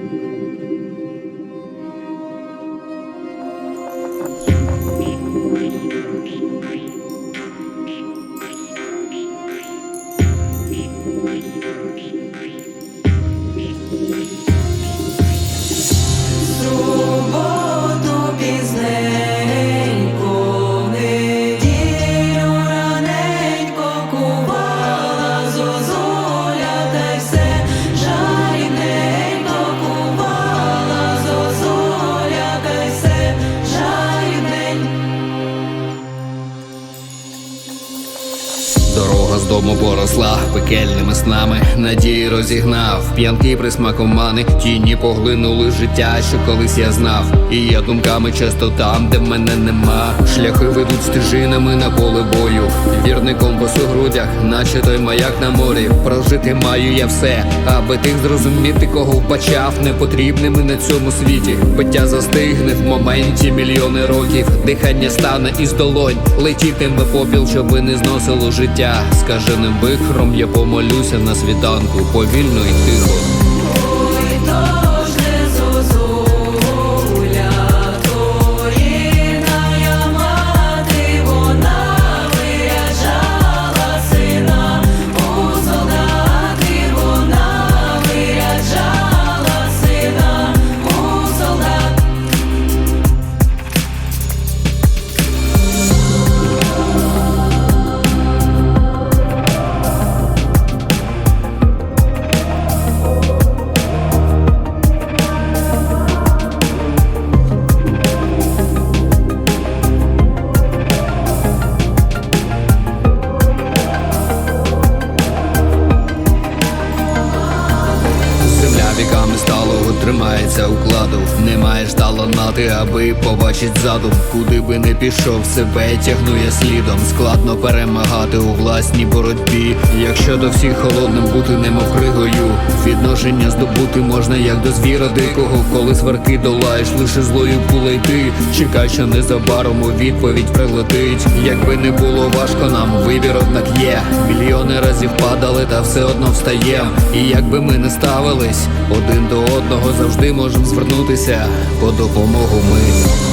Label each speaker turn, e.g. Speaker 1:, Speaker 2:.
Speaker 1: thank you.
Speaker 2: Дорога дому поросла пекельними снами, надії розігнав, п'янки присмаком мани, тіні поглинули життя, що колись я знав. І я думками часто там, де мене нема. Шляхи ведуть стежинами на поле бою. Вірний компас у грудях, наче той маяк на морі. Прожити маю я все, аби тих зрозуміти, кого вбачав непотрібними на цьому світі. Биття застигне в моменті мільйони років. Дихання стане із долонь, летітиме попіл, щоби не зносило життя. Скаженим вихром я помолюся на світанку, повільно й тихо. Тримається укладу. Не маєш таланати, аби побачить ззаду. Куди би не пішов, себе тягну я слідом. Складно перемагати у власній боротьбі. Якщо до всіх холодним бути немов кригою. Відношення здобути можна як до звіра дикого, коли сварки долаєш, лише злою пулей ти. Чекай, що незабаром у відповідь прилетить. Якби не було важко нам, вибір однак є. Мільйони разів падали, та все одно встаєм. І якби ми не ставились, один до одного завжди можемо звернутися по допомогу ми.